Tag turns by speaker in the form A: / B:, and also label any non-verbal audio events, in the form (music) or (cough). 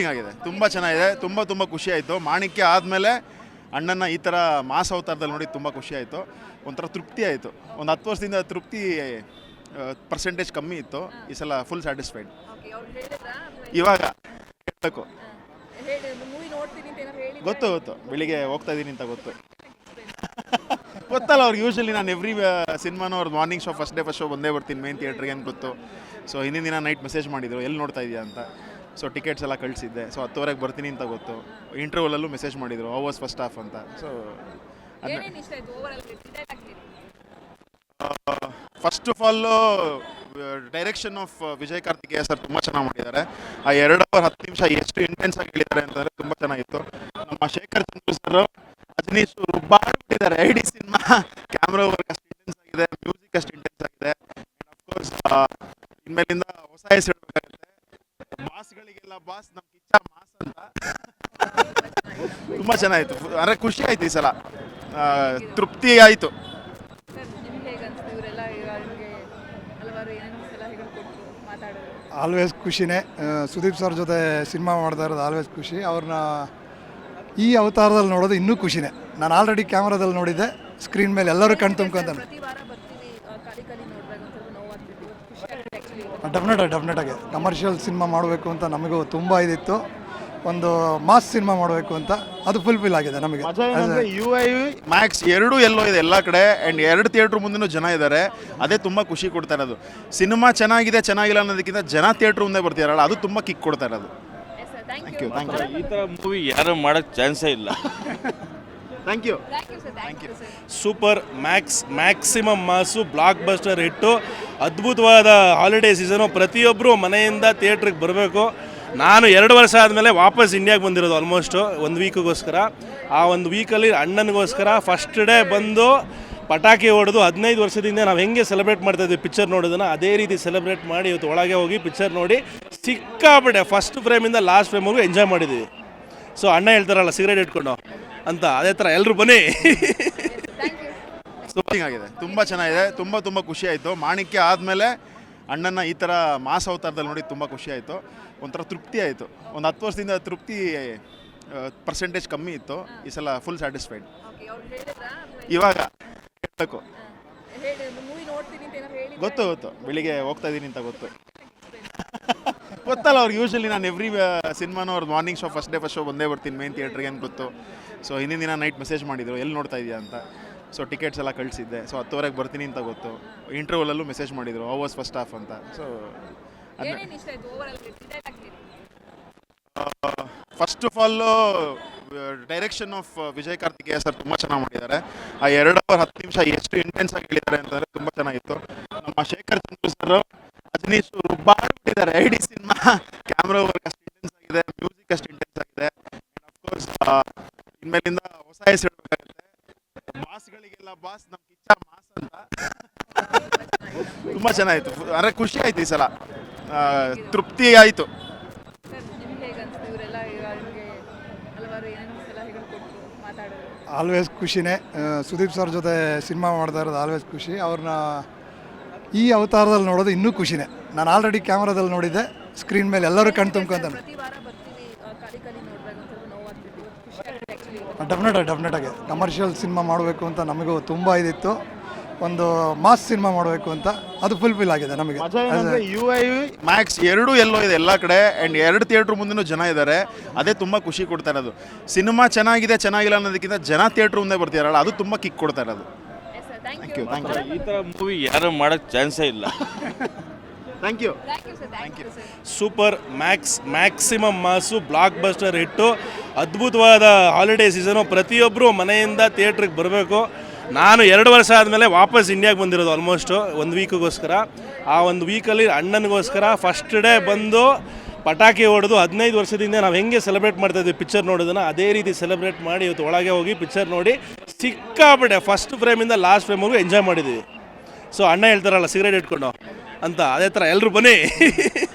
A: ಆಗಿದೆ. ತುಂಬ ಚೆನ್ನಾಗಿದೆ ತುಂಬ ತುಂಬ ಖುಷಿ ಆಯಿತು. ಮಾಣಿಕ್ಯ ಆದಮೇಲೆ ಅಣ್ಣನ ಈ ಥರ ಮಾಸ ಅವತಾರದಲ್ಲಿ ನೋಡಿ ತುಂಬ ಖುಷಿ ಆಯಿತು. ಒಂಥರ ತೃಪ್ತಿ ಆಯಿತು. ಒಂದು ಹತ್ತು ವರ್ಷದಿಂದ ತೃಪ್ತಿ ಪರ್ಸೆಂಟೇಜ್ ಕಮ್ಮಿ ಇತ್ತು. ಈ ಸಲ ಫುಲ್ ಸ್ಯಾಟಿಸ್ಫೈಡ್
B: ಅವ್ರು
A: ಇವಾಗ ಹೇಳಬೇಕು. ಗೊತ್ತು ಗೊತ್ತು. ಬೆಳಿಗ್ಗೆ ಹೋಗ್ತಾ ಇದ್ದೀನಿ ಅಂತ ಗೊತ್ತು. (laughs) ಗೊತ್ತಲ್ಲ ಅವ್ರಿಗೆ ಯೂಶ್ವಲಿ ನಾನು ಎವ್ರಿ ಸಿನಿಮಾನು ಅವ್ರದ್ದು morning show first day first show ಬಂದೇ ಬರ್ತೀನಿ. ಮೇನ್ ಥಿಯೇಟ್ರಿಗೆ ಅಂತ ಗೊತ್ತು? ಸೊ ಹಿಂದಿನ ದಿನ ನೈಟ್ ಮೆಸೇಜ್ ಮಾಡಿದ್ರು. ಎಲ್ಲಿ ನೋಡ್ತಾ ಇದೆಯಾ ಅಂತ. ಸೊ ಟಿಕೆಟ್ಸ್ ಎಲ್ಲ ಕಳಿಸಿದ್ದೆ. ಸೊ ಹತ್ತುವರೆಗೆ ಬರ್ತೀನಿ ಅಂತ ಗೊತ್ತು. ಇಂಟರ್ವಲಲ್ಲೂ ಮೆಸೇಜ್ ಮಾಡಿದರು ಅವರ್ಸ್ ಫಸ್ಟ್ ಹಾಫ್ ಅಂತ. So first of all direction of Vijay Karthikeya sir ತುಂಬ ಚೆನ್ನಾಗಿ ಮಾಡಿದ್ದಾರೆ. ಆ ಎರಡು ಅವರ್ ಹತ್ತು ನಿಮಿಷ ಎಷ್ಟು ಇಂಟೆನ್ಸ್ ಆಗಿ ಹೇಳಿದ್ದಾರೆ ಅಂತಂದರೆ ತುಂಬ ಚೆನ್ನಾಗಿತ್ತು. ನಮ್ಮ ಶೇಖರ್ ಚಂದ್ರ ಸರ್ ರಜನೀಶ್ ರುಬ್ಬಾಡ್ಬಿಟ್ಟಿದ್ದಾರೆ ಐ ಡಿ ಸಿನಿಮಾ ಕ್ಯಾಮ್ರಾ ವರ್ಕ್ ಅಷ್ಟು ಇಂಟೆನ್ಸ್ ಆಗಿದೆ ಮ್ಯೂಸಿಕ್ ಅಷ್ಟು ಇಂಟೆನ್ಸ್ ಆಗಿದೆ. ಅಫ್ಕೋರ್ಸ್ ಇನ್ಮೇಲಿಂದ ತುಂಬ ಚೆನ್ನಾಗಿತ್ತು. ಅಂದರೆ ಖುಷಿ ಆಯ್ತು ಈ ಸಲ. ತೃಪ್ತಿ ಆಯಿತು.
C: ಆಲ್ವೇಸ್ ಖುಷಿನೇ. ಸುದೀಪ್ ಸರ್ ಜೊತೆ ಸಿನಿಮಾ ಮಾಡ್ತಾ ಇರೋದು ಆಲ್ವೇಸ್ ಖುಷಿ. ಅವ್ರನ್ನ ಈ ಅವತಾರದಲ್ಲಿ ನೋಡೋದು ಇನ್ನೂ ಖುಷಿನೇ. ನಾನು ಆಲ್ರೆಡಿ ಕ್ಯಾಮ್ರಾದಲ್ಲಿ ನೋಡಿದ್ದೆ. ಸ್ಕ್ರೀನ್ ಮೇಲೆ ಎಲ್ಲರೂ ಕಣ್
B: ಖುಷಿ
C: ಡೆಫಿನೆಟಾಗಿ ಡೆಫಿನೆಟಾಗಿ ಕಮರ್ಷಿಯಲ್ ಸಿನಿಮಾ ಮಾಡಬೇಕು ಅಂತ ನಮಗೂ ತುಂಬ ಇದಿತ್ತು. ಒಂದು ಮಾಸ್ ಸಿನಿಮಾ ಮಾಡಬೇಕು ಅಂತ ಅದು ಫುಲ್ಫಿಲ್ ಆಗಿದೆ ನಮಗೆ.
A: ಯು ಐ ಮ್ಯಾಕ್ಸ್ ಎರಡೂ ಎಲ್ಲೋ ಇದೆ ಎಲ್ಲ ಕಡೆ ಆ್ಯಂಡ್ ಎರಡು ಥಿಯೇಟ್ರ್ ಮುಂದೆನೂ ಜನ ಇದ್ದಾರೆ ಅದೇ ತುಂಬ ಖುಷಿ ಕೊಡ್ತಾ ಇರೋದು. ಸಿನಿಮಾ ಚೆನ್ನಾಗಿದೆ ಚೆನ್ನಾಗಿಲ್ಲ ಅನ್ನೋದಕ್ಕಿಂತ ಜನ ಥಿಯೇಟ್ರ್ ಮುಂದೆ ಬರ್ತಿದಾರಲ್ಲ ಅದು ತುಂಬ ಕಿಕ್ ಕೊಡ್ತಾ ಇರೋದು.
B: Yes sir thank you
A: thank you
D: ಈ ಥರ ಮೂವಿ ಯಾರು ಮಾಡೋಕ್ಕೆ ಚಾನ್ಸೇ ಇಲ್ಲ.
A: Thank you
B: thank you
D: super max maximum mass blockbuster ಇಟ್ಟು ಅದ್ಭುತವಾದ ಹಾಲಿಡೇ ಸೀಸನು ಪ್ರತಿಯೊಬ್ಬರು ಮನೆಯಿಂದ ಥಿಯೇಟ್ರಿಗೆ ಬರಬೇಕು. ನಾನು ಎರಡು ವರ್ಷ ಆದಮೇಲೆ ವಾಪಸ್ ಇಂಡಿಯಾಗೆ ಬಂದಿರೋದು ಆಲ್ಮೋಸ್ಟು ಒಂದು ವೀಕಿಗೋಸ್ಕರ ಆ ಒಂದು ವೀಕಲ್ಲಿ ಅಣ್ಣನಿಗೋಸ್ಕರ ಫಸ್ಟ್ ಡೇ ಬಂದು ಪಟಾಕಿ ಹೊಡೆದು ಹದಿನೈದು ವರ್ಷದಿಂದ ನಾವು ಹೆಂಗೆ ಸೆಲೆಬ್ರೇಟ್ ಮಾಡ್ತಾ ಇದ್ವಿ ಪಿಕ್ಚರ್ ನೋಡೋದನ್ನ ಅದೇ ರೀತಿ ಸೆಲೆಬ್ರೇಟ್ ಮಾಡಿ ಇವತ್ತು ಒಳಗೆ ಹೋಗಿ ಪಿಕ್ಚರ್ ನೋಡಿ ಸಿಕ್ಕಾಪಟ್ಟೆ ಫಸ್ಟ್ ಫ್ರೇಮಿಂದ ಲಾಸ್ಟ್ ಫ್ರೇಮ್ವರೆಗೂ ಎಂಜಾಯ್ ಮಾಡಿದ್ವಿ. ಸೊ ಅಣ್ಣ ಹೇಳ್ತಾರಲ್ಲ ಸಿಗರೇಟ್ ಇಟ್ಕೊಂಡು ಅಂತ ಅದೇ ಥರ ಎಲ್ಲರೂ ಬನ್ನಿ.
B: ಥ್ಯಾಂಕ್ ಯು
A: ಸೂಪಿಂಗ್ ಆಗಿದೆ. ತುಂಬ ಚೆನ್ನಾಗಿದೆ. ತುಂಬ ತುಂಬ ಖುಷಿ ಆಯಿತು. ಮಾಣಿಕ್ಯ ಆದಮೇಲೆ ಅಣ್ಣನ ಈ ಥರ ಮಾಸ್ ಅವತಾರದಲ್ಲಿ ನೋಡಿ ತುಂಬ ಖುಷಿ ಆಯಿತು. ಒಂಥರ ತೃಪ್ತಿ ಆಯಿತು. ಒಂದು ಹತ್ತು ವರ್ಷದಿಂದ ತೃಪ್ತಿ ಪರ್ಸೆಂಟೇಜ್ ಕಮ್ಮಿ ಇತ್ತು. ಈ ಸಲ ಫುಲ್ ಸ್ಯಾಟಿಸ್ಫೈಡ್ ಇವಾಗ ಹೇಳಬೇಕು. ಗೊತ್ತು ಗೊತ್ತು. ಬೆಳಿಗ್ಗೆ ಹೋಗ್ತಾ ಇದ್ದೀನಿ ಅಂತ ಗೊತ್ತು. ಗೊತ್ತಲ್ಲ ಅವ್ರಿಗೆ ಯೂಶಲಿ ನಾನು ಎವ್ರಿ ಸಿನಿಮಾನು ಅವ್ರದ್ದು morning show first day first show ಬಂದೇ ಬರ್ತೀನಿ ಮೇನ್ ಥಿಯೇಟ್ರಿಗೆ ಅಂತ ಗೊತ್ತು. ಸೊ ಹಿಂದಿನ ದಿನ ನೈಟ್ ಮೆಸೇಜ್ ಮಾಡಿದ್ರು ಎಲ್ಲಿ ನೋಡ್ತಾ ಇದೆಯಾ ಅಂತ. ಸೊ ಟಿಕೆಟ್ಸ್ ಎಲ್ಲ ಕಳಿಸಿದ್ದೆ. ಸೊ ಹತ್ತುವರೆಗೆ ಬರ್ತೀನಿ ಅಂತ ಗೊತ್ತು. ಇಂಟರ್ವಲಲ್ಲೂ ಮೆಸೇಜ್ ಮಾಡಿದ್ರು ಅವರ್ಸ್ ಫಸ್ಟ್ ಹಾಫ್ ಅಂತ. So first of all direction of Vijay Karthikeya sir ತುಂಬ ಚೆನ್ನಾಗಿ ಮಾಡಿದ್ದಾರೆ. ಆ ಎರಡು ಅವರ್ ಹತ್ತು ನಿಮಿಷ ಎಷ್ಟು ಇಂಟೆನ್ಸ್ ಆಗಿ ಹೇಳಿದ್ದಾರೆ ಅಂತಂದರೆ ತುಂಬ ಚೆನ್ನಾಗಿತ್ತು. ನಮ್ಮ ಶೇಖರ್ ಚಂದ್ರ ಸರ್ ರಜನೀಶ್ ರುಬ್ಬಾಡ್ಬಿಟ್ಟಿದ್ದಾರೆ ಐ ಡಿ ಸಿನಿಮಾ ಕ್ಯಾಮ್ರಾ ವರ್ಕ್ ಅಷ್ಟು ಇಂಟೆನ್ಸ್ ಆಗಿದೆ ಮ್ಯೂಸಿಕ್ ಅಷ್ಟು ಇಂಟೆನ್ಸ್ ಆಗಿದೆ. ಅಫ್ಕೋರ್ಸ್ ಇನ್ಮೇಲಿಂದ ತುಂಬ ಚೆನ್ನಾಗಿತ್ತು ಅಂದರೆ ಖುಷಿ ಆಯ್ತು ಈ ಸಲ. ತೃಪ್ತಿ ಆಯಿತು.
C: ಆಲ್ವೇಸ್ ಖುಷಿನೇ. ಸುದೀಪ್ ಸರ್ ಜೊತೆ ಸಿನಿಮಾ ಮಾಡ್ತಾ ಇರೋದು ಆಲ್ವೇಸ್ ಖುಷಿ. ಅವ್ರನ್ನ ಈ ಅವತಾರದಲ್ಲಿ ನೋಡೋದು ಇನ್ನೂ ಖುಷಿನೇ. ನಾನು ಆಲ್ರೆಡಿ ಕ್ಯಾಮ್ರಾದಲ್ಲಿ ನೋಡಿದ್ದೆ. ಸ್ಕ್ರೀನ್ ಮೇಲೆ ಎಲ್ಲರೂ ಕಣ್ ತುಂಬ್ಕೊಂತಾನೆ ಡೆಫಿನೆಟಾಗಿ ಕಮರ್ಷಿಯಲ್ ಸಿನಿಮಾ ಮಾಡಬೇಕು ಅಂತ ನಮಗೂ ತುಂಬ ಇದಿತ್ತು. ಒಂದು ಮಾಸ್ ಸಿನಿಮಾ ಮಾಡಬೇಕು ಅಂತ ಅದು ಫುಲ್ಫಿಲ್ ಆಗಿದೆ ನಮಗೆ.
A: ಯು ಐ ಮ್ಯಾಕ್ಸ್ ಎರಡು ಎಲ್ಲೋ ಇದೆ ಎಲ್ಲ ಕಡೆ ಆ್ಯಂಡ್ ಎರಡು ಥಿಯೇಟ್ರ್ ಮುಂದೆನೂ ಜನ ಇದ್ದಾರೆ ಅದೇ ತುಂಬ ಖುಷಿ ಕೊಡ್ತಾ ಇರೋದು. ಸಿನಿಮಾ ಚೆನ್ನಾಗಿದೆ ಚೆನ್ನಾಗಿಲ್ಲ ಅನ್ನೋದಕ್ಕಿಂತ ಜನ ಥಿಯೇಟ್ರ್ ಮುಂದೆ ಬರ್ತಿದಾರಲ್ಲ ಅದು ತುಂಬ ಕಿಕ್ ಕೊಡ್ತಾ ಇರೋದು.
B: Yes sir thank you
A: thank you
D: ಈ ಥರ ಮೂವಿ ಯಾರು ಮಾಡೋಕ್ಕೆ ಚಾನ್ಸೇ ಇಲ್ಲ.
A: Thank you
B: thank you
D: super max maximum mass blockbuster ಇಟ್ಟು ಅದ್ಭುತವಾದ ಹಾಲಿಡೇ ಸೀಸನು ಪ್ರತಿಯೊಬ್ಬರು ಮನೆಯಿಂದ ಥಿಯೇಟ್ರಿಗೆ ಬರಬೇಕು. ನಾನು ಎರಡು ವರ್ಷ ಆದಮೇಲೆ ವಾಪಸ್ ಇಂಡಿಯಾಗೆ ಬಂದಿರೋದು ಆಲ್ಮೋಸ್ಟು ಒಂದು ವೀಕಿಗೋಸ್ಕರ ಆ ಒಂದು ವೀಕಲ್ಲಿ ಅಣ್ಣನಿಗೋಸ್ಕರ ಫಸ್ಟ್ ಡೇ ಬಂದು ಪಟಾಕಿ ಹೊಡೆದು ಹದಿನೈದು ವರ್ಷದಿಂದ ನಾವು ಹೆಂಗೆ ಸೆಲೆಬ್ರೇಟ್ ಮಾಡ್ತಾ ಇದ್ವಿ ಪಿಕ್ಚರ್ ನೋಡೋದನ್ನು, ಅದೇ ರೀತಿ ಸೆಲೆಬ್ರೇಟ್ ಮಾಡಿ ಇವತ್ತು ಒಳಗೆ ಹೋಗಿ ಪಿಕ್ಚರ್ ನೋಡಿ ಸಿಕ್ಕಾಪಟ್ಟೆ ಫಸ್ಟ್ ಫ್ರೇಮಿಂದ ಲಾಸ್ಟ್ ಫ್ರೇಮ್ವರೆಗೂ ಎಂಜಾಯ್ ಮಾಡಿದ್ವಿ. ಸೊ ಅಣ್ಣ ಹೇಳ್ತಾರಲ್ಲ, ಸಿಗರೇಟ್ ಇಟ್ಕೊಂಡು ಅಂತ, ಅದೇ ಥರ ಎಲ್ಲರೂ ಬನ್ನಿ. (laughs)